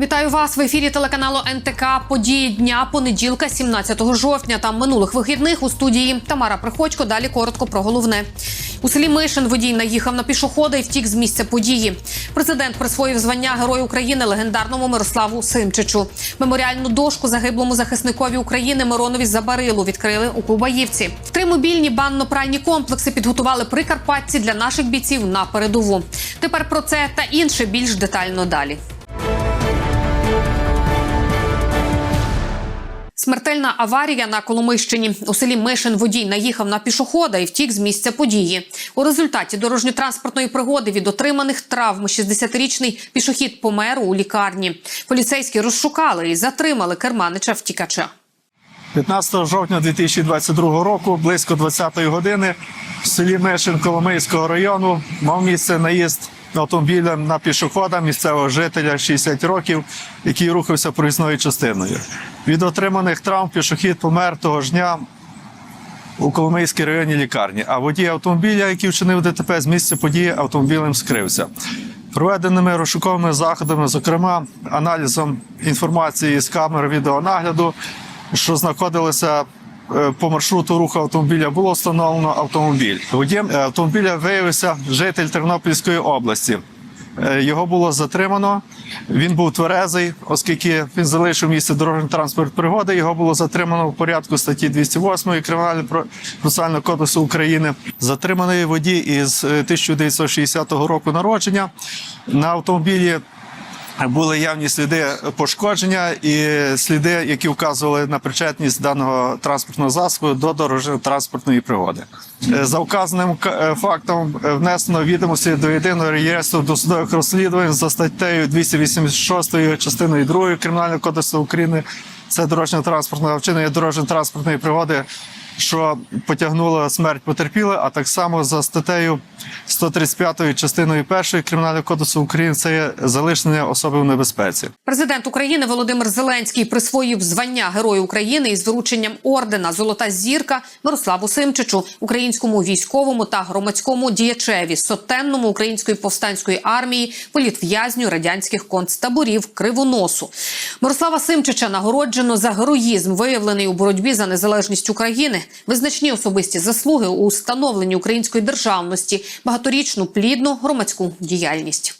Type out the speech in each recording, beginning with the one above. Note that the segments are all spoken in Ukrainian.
Вітаю вас в ефірі телеканалу НТК. Події дня понеділка, 17 жовтня. Там минулих вихідних у студії Тамара Приходько. Далі коротко про головне. У селі Мишин водій наїхав на пішохода і втік з місця події. Президент присвоїв звання Герой України легендарному Мирославу Симчичу. Меморіальну дошку загиблому захисникові України Миронові Забарилу відкрили у Кубаївці. Три мобільні банно-пральні комплекси підготували прикарпатці для наших бійців на передову. Тепер про це та інше більш детально далі. Смертельна аварія на Коломийщині. У селі Мишин водій наїхав на пішохода і втік з місця події. У результаті дорожньо-транспортної пригоди від отриманих травм 60-річний пішохід помер у лікарні. Поліцейські розшукали і затримали керманича втікача. 15 жовтня 2022 року, близько 20-ї години, в селі Мишин Коломийського району мав місце наїзд автомобілем на пішохода місцевого жителя 60 років, який рухався проїзною частиною. Від отриманих травм пішохід помер того ж дня у Коломийській районній лікарні, а водій автомобіля, який вчинив ДТП з місця події, автомобілем скрився. Проведеними розшуковими заходами, зокрема аналізом інформації з камер відеонагляду, що знаходилися по маршруту руху автомобіля, було встановлено автомобіль. Водієм е, автомобіля виявився житель Тернопільської області. Е, Його було затримано. Він був тверезий, оскільки він залишив місце дорожньої транспорт пригоди. Його було затримано в порядку статті 208 Кримінального процесуального кодексу України. Затриманий водій із е, 1960 року народження на автомобілі. Були явні сліди пошкодження і сліди, які вказували на причетність даного транспортного засобу до дорожньо-транспортної пригоди. Е, За вказаним е, фактом е, внесено відомості до єдиного реєстру досудових розслідувань за статтею 286 частиною 2 Кримінального кодексу України. Це дорожньо-транспортне вчинення дорожньо-транспортної пригоди, що потягнуло смерть потерпілої, а так само за статтею 135 частиною 1 Кримінального кодексу України це є залишення особи в небезпеці. Президент України Володимир Зеленський присвоїв звання Герою України із врученням ордена Золота зірка Мирославу Симчичу, українському військовому та громадському діячеві, сотенному української повстанської армії, політв'язню радянських концтаборів Кривоносу. Мирослава Симчича нагороджено за героїзм, виявлений у боротьбі за незалежність України, визначні особисті заслуги у становленні української державності, багаторічну плідну громадську діяльність.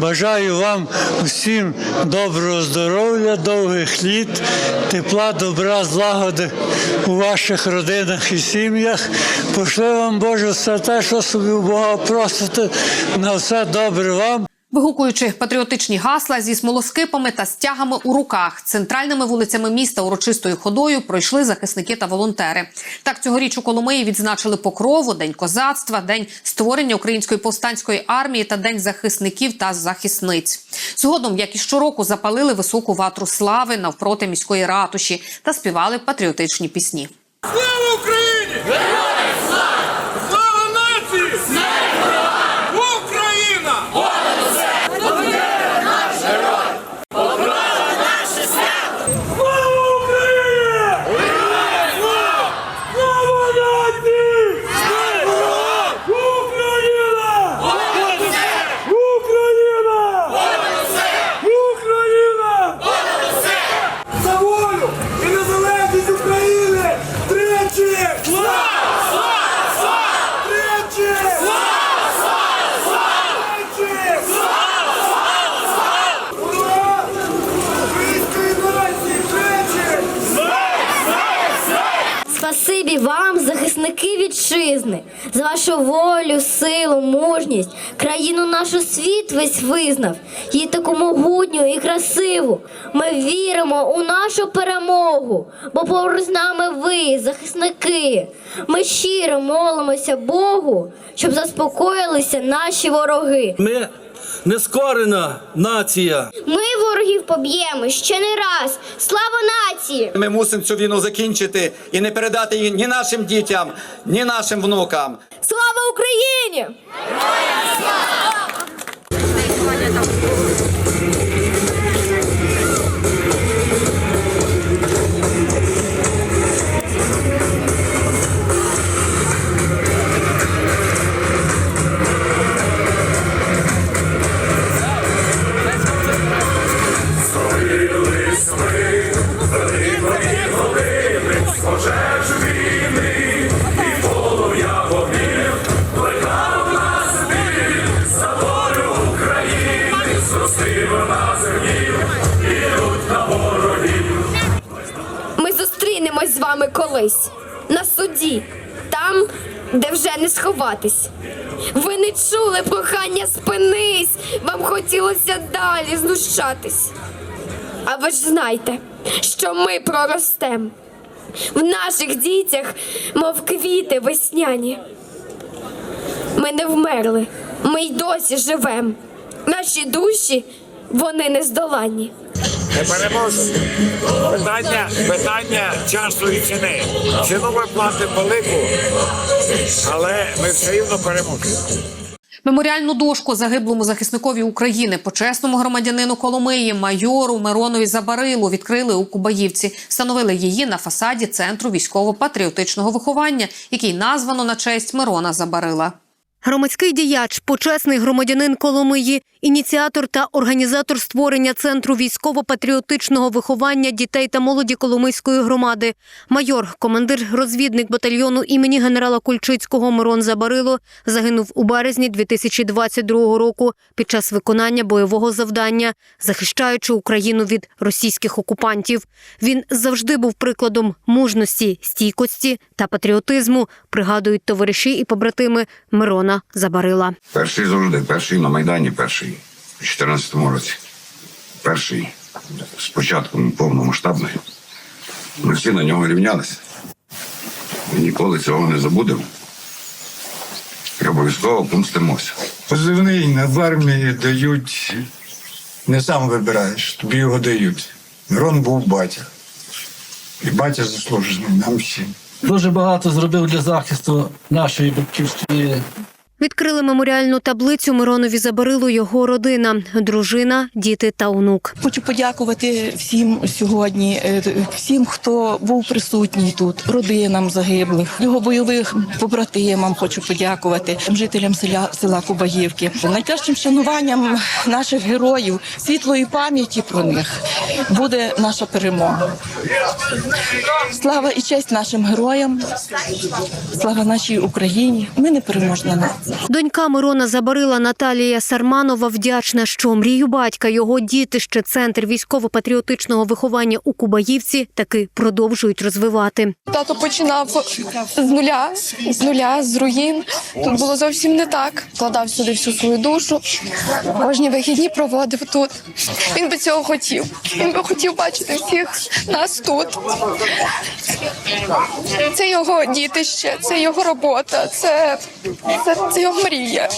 Бажаю вам усім доброго здоров'я, довгих літ, тепла, добра, злагоди у ваших родинах і сім'ях. Пошли вам Боже все те, що собі у Бога просите. На все добре вам. Вигукуючи патріотичні гасла зі смолоскипами та стягами у руках, центральними вулицями міста урочистою ходою пройшли захисники та волонтери. Так цьогоріч у Коломиї відзначили покрову, день козацтва, день створення української повстанської армії та день захисників та захисниць. Згодом, як і щороку, запалили високу ватру слави навпроти міської ратуші та співали патріотичні пісні. Слава Україні! Героям слава! Слава нації! Смерть ворогам! Україна! Слава Україні! Героям слава! Слава нації! Смерть ворогам! Україна! Україна! Україна! За волю і незалежність України! Тричі! Слава! Слава! Слава! Тричі! Слава! Слава! Слава! Тричі! Слава! Слава! Слава! Ура! Української нації! Тричі! Спасибі вам, захисники вітчизни, за вашу волю, силу, мужність. Країну нашу світ весь визнав, її таку могутню і красиву. Ми віримо у нашу перемогу, бо поруч з нами ви, захисники. Ми щиро молимося Богу, щоб заспокоїлися наші вороги. Ми нескорена нація. Ми ворогів поб'ємо ще не раз. Слава нації! Ми мусимо цю війну закінчити і не передати її ні нашим дітям, ні нашим внукам. Слава Україні! Ми не. Ви не чули прохання спинись, вам хотілося далі знущатись. А ви ж знайте, що ми проростем в наших дітях, мов квіти весняні. Ми не вмерли, ми й досі живем. Наші душі, вони нездоланні. Не переможемо. Питання, питання часу і ціни. Ціну ми платимо велику, але ми все рівно переможемо. Меморіальну дошку загиблому захисникові України, почесному громадянину Коломиї, майору Миронові Забарилу відкрили у Кубаївці. Встановили її на фасаді центру військово-патріотичного виховання, який названо на честь Мирона Забарила. Громадський діяч, почесний громадянин Коломиї, ініціатор та організатор створення центру військово-патріотичного виховання дітей та молоді Коломийської громади, майор, командир розвідник батальйону імені генерала Кульчицького Мирон Забарило загинув у березні 2022 року під час виконання бойового завдання, захищаючи Україну від російських окупантів. Він завжди був прикладом мужності, стійкості та патріотизму. Пригадують товариші і побратими Мирона Забарила. Перший завжди, перший на Майдані, перший у 2014 році. Перший з початком повномасштабної. Ми всі на нього рівнялися. І ніколи цього не забудемо. І обов'язково помстимося. Позивний в армії дають, не сам вибираєш, тобі його дають. Мирон був батя. І батя заслужений нам всім. Дуже багато зробив для захисту нашої батьківщини. Відкрили меморіальну таблицю Миронові Забарилу його родина, дружина, діти та онук. Хочу подякувати всім сьогодні, е, всім, хто був присутній тут, родинам загиблих, його бойових побратимам. Хочу подякувати жителям села села Кубаївки. Найкращим шануванням наших героїв, світлої пам'яті про них буде наша перемога. Слава і честь нашим героям, слава нашій Україні. Ми не переможна нація. Донька Мирона Забарила Наталія Сарманова вдячна, що мрію батька, його дітище, центр військово-патріотичного виховання у Кубаївці таки продовжують розвивати. Тато починав з нуля, з нуля, з руїн. Тут було зовсім не так. Вкладав сюди всю свою душу. Кожні вихідні проводив тут. Він би цього хотів. Він би хотів бачити всіх нас тут. Це його дітище, це його робота, це, це, це його мрія.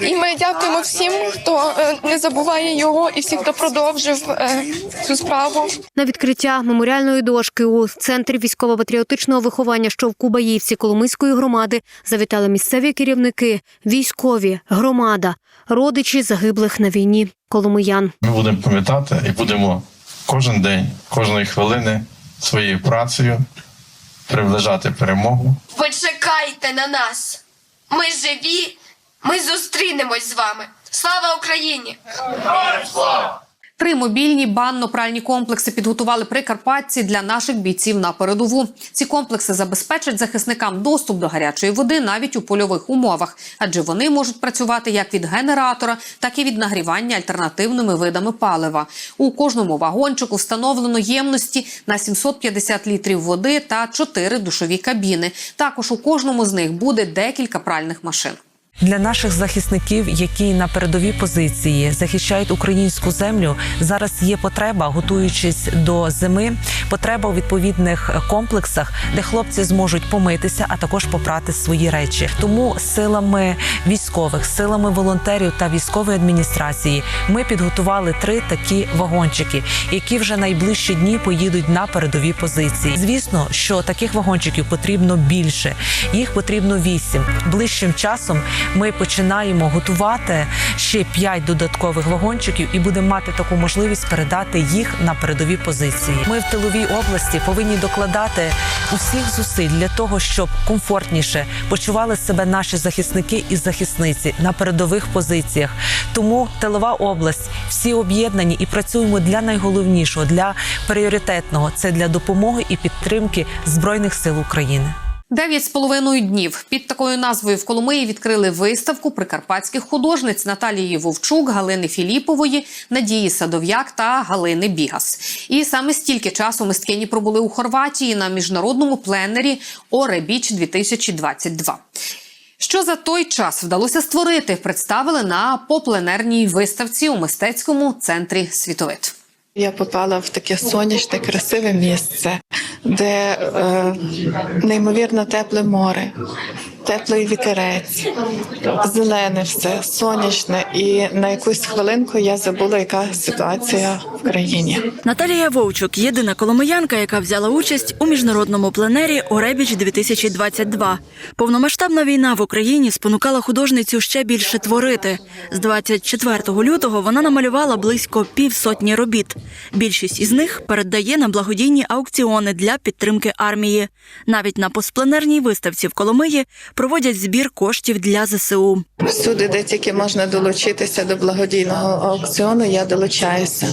І, і ми дякуємо всім, хто е, не забуває його, і всіх, хто продовжив е, цю справу. На відкриття меморіальної дошки у центрі військово-патріотичного виховання, що в Кубаївці Коломийської громади, завітали місцеві керівники, військові, громада, родичі загиблих на війні коломиян. Ми будемо пам'ятати і будемо кожен день, кожної хвилини своєю працею приближати перемогу. Почекайте на нас. Ми живі, ми зустрінемось з вами. Слава Україні! Три мобільні банно-пральні комплекси підготували прикарпатці для наших бійців на передову. Ці комплекси забезпечать захисникам доступ до гарячої води навіть у польових умовах, адже вони можуть працювати як від генератора, так і від нагрівання альтернативними видами палива. У кожному вагончику встановлено ємності на 750 літрів води та 4 душові кабіни. Також у кожному з них буде декілька пральних машин. Для наших захисників, які на передовій позиції захищають українську землю, зараз є потреба, готуючись до зими, потреба у відповідних е, комплексах, де хлопці зможуть помитися, а також попрати свої речі. Тому силами військових, силами волонтерів та військової адміністрації ми підготували три такі вагончики, які вже найближчі дні поїдуть на передові позиції. Звісно, що таких вагончиків потрібно більше. Їх потрібно вісім. Ближчим часом ми починаємо готувати ще п'ять додаткових вагончиків і будемо мати таку можливість передати їх на передові позиції. Ми в тиловій області повинні докладати усіх зусиль для того, щоб комфортніше почували себе наші захисники і захисниці на передових позиціях. Тому тилова область всі об'єднані і працюємо для найголовнішого, для пріоритетного це для допомоги і підтримки збройних сил України. Дев'ять з половиною днів під такою назвою в Коломиї відкрили виставку прикарпатських художниць Наталії Вовчук, Галини Філіпової, Надії Садов'як та Галини Бігас. І саме стільки часу мисткині пробули у Хорватії на міжнародному пленері Оребіч 2022 Що за той час вдалося створити, представили на попленерній виставці у мистецькому центрі Світовид. Я попала в таке сонячне, красиве місце, де е, неймовірно тепле море, теплий вітерець, зелене все, сонячне. І на якусь хвилинку я забула, яка ситуація в країні. Наталія Вовчук єдина коломиянка, яка взяла участь у міжнародному пленері Оребіч 2022 Повномасштабна війна в Україні спонукала художницю ще більше творити. З 24 лютого вона намалювала близько півсотні робіт. Більшість із них передає на благодійні аукціони для підтримки армії. Навіть на постпленерній виставці в Коломиї проводять збір коштів для ЗСУ. Всюди, де тільки можна долучитися до благодійного аукціону, я долучаюся.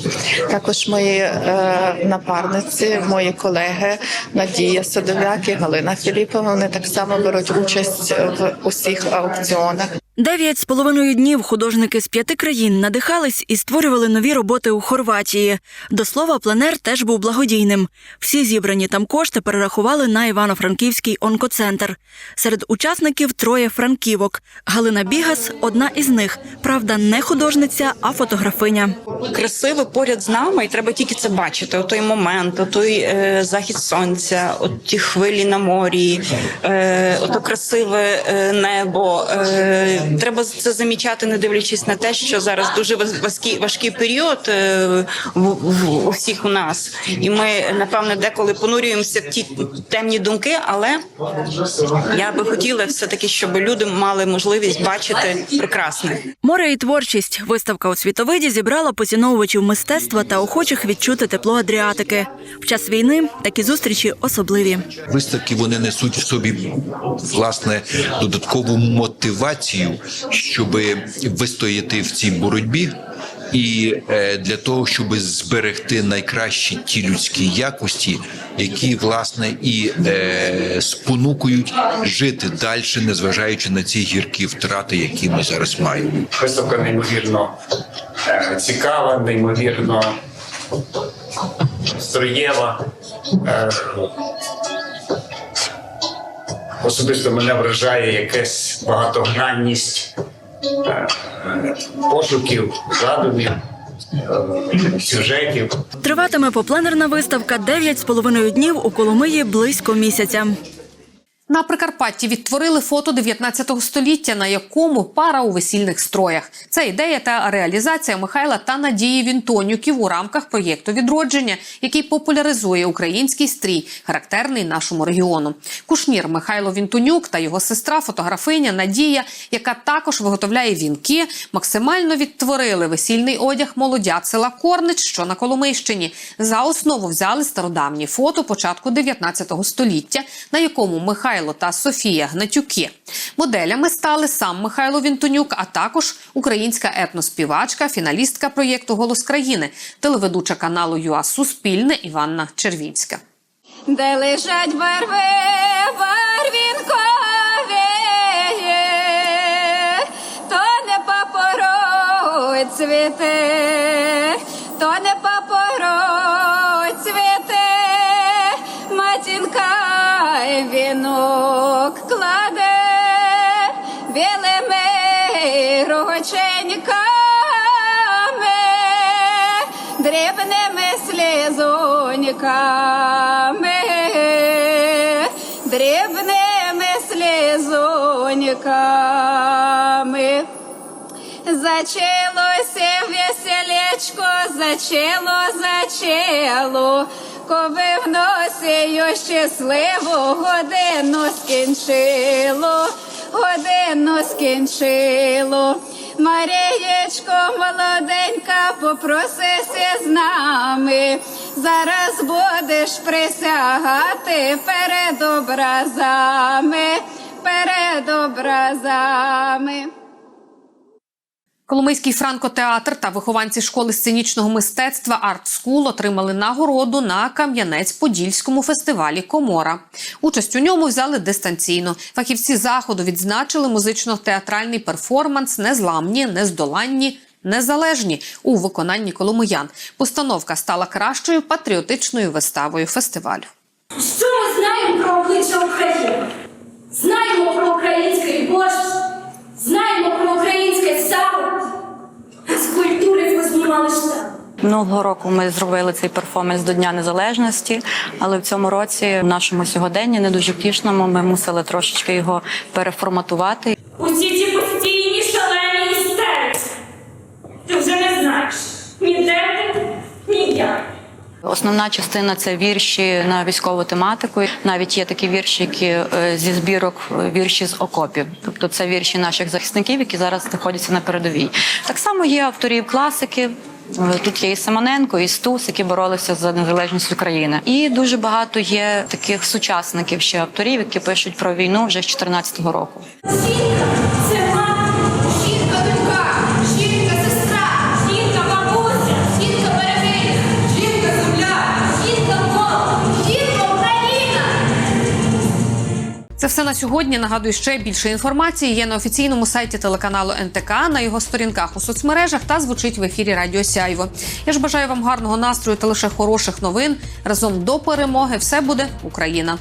Також мої е, напарниці, мої колеги Надія Садов'як і Галина Філіпова. Вони так само беруть участь в усіх аукціонах. Дев'ять з половиною днів художники з п'яти країн надихались і створювали нові роботи у Хорватії. До слова, пленер теж був благодійним. Всі зібрані там кошти перерахували на Івано-Франківський онкоцентр. Серед учасників троє франківок. Галина Бігас одна із них. Правда, не художниця, а фотографиня. красиво поряд з нами, і треба тільки це бачити. О той момент, той е, захід сонця, от ті хвилі на морі, е, ото красиве е, небо. Е, треба це замічати, не дивлячись на те, що зараз дуже важ- важкий, важкий період е, в, в, у всіх у нас, і ми напевне деколи понурюємося в ті темні думки, але я би хотіла все таки, щоб люди мали можливість бачити прекрасне. Море і творчість. Виставка у світовиді зібрала поціновувачів мистецтва та охочих відчути тепло Адріатики. В час війни такі зустрічі особливі. Виставки вони несуть в собі власне додаткову мотивацію, щоб вистояти в цій боротьбі. І е, для того, щоб зберегти найкращі ті людські якості, які власне і е, спонукують жити далі, незважаючи на ці гіркі втрати, які ми зараз маємо. Виставка неймовірно е, цікава, неймовірно строєва. Особисто мене вражає якась багатогранність е, пошуків, задумів, е, сюжетів. Триватиме попленерна виставка дев'ять з половиною днів у Коломиї близько місяця. На Прикарпатті відтворили фото 19 століття, на якому пара у весільних строях. Це ідея та реалізація Михайла та Надії Вінтонюків у рамках проєкту відродження, який популяризує український стрій, характерний нашому регіону. Кушнір Михайло Вінтонюк та його сестра, фотографиня Надія, яка також виготовляє вінки, максимально відтворили весільний одяг молодят села Корнич, що на Коломийщині. За основу взяли стародавні фото початку 19 століття, на якому Михайло та Софія Гнатюки. Моделями стали сам Михайло Вінтонюк, а також українська етноспівачка, фіналістка проєкту Голос країни, телеведуча каналу ЮА Суспільне Іванна Червінська. де лежать барви барвінкові, то не папороть цвіте, то не рученьками, дрібними слізу дрібними слізоньками. Зачалося веселечко, зачало, зачало, коби в носі щасливу годину скінчило, годину скінчило. Марієчко молоденька, попросися з нами. Зараз будеш присягати перед образами, перед образами. Коломийський франкотеатр та вихованці школи сценічного мистецтва Арт Скул отримали нагороду на Кам'янець-Подільському фестивалі Комора. Участь у ньому взяли дистанційно. Фахівці заходу відзначили музично-театральний перформанс Незламні, нездоланні. Незалежні у виконанні коломиян. Постановка стала кращою патріотичною виставою фестивалю. Що ми знаємо про обличчя України? Знаємо про український борщ, знаємо про українське з ви знімали. Минулого року ми зробили цей перформанс до Дня Незалежності, але в цьому році, в нашому сьогоденні, не дуже втішному, ми мусили трошечки його переформатувати. Усі ці постійні шалені істерики. Ти вже не знаєш ні де ти, ні як. Основна частина це вірші на військову тематику. Навіть є такі вірші, які е, зі збірок е, вірші з окопів. Тобто це вірші наших захисників, які зараз знаходяться на передовій. Так само є авторів класики. Е, Тут є і Семененко, і Стус, які боролися за незалежність України. І дуже багато є таких сучасників ще авторів, які пишуть про війну вже з 2014 року. Це все на сьогодні. Нагадую, ще більше інформації є на офіційному сайті телеканалу НТК, на його сторінках у соцмережах та звучить в ефірі Радіо Сяйво. Я ж бажаю вам гарного настрою та лише хороших новин. Разом до перемоги все буде Україна.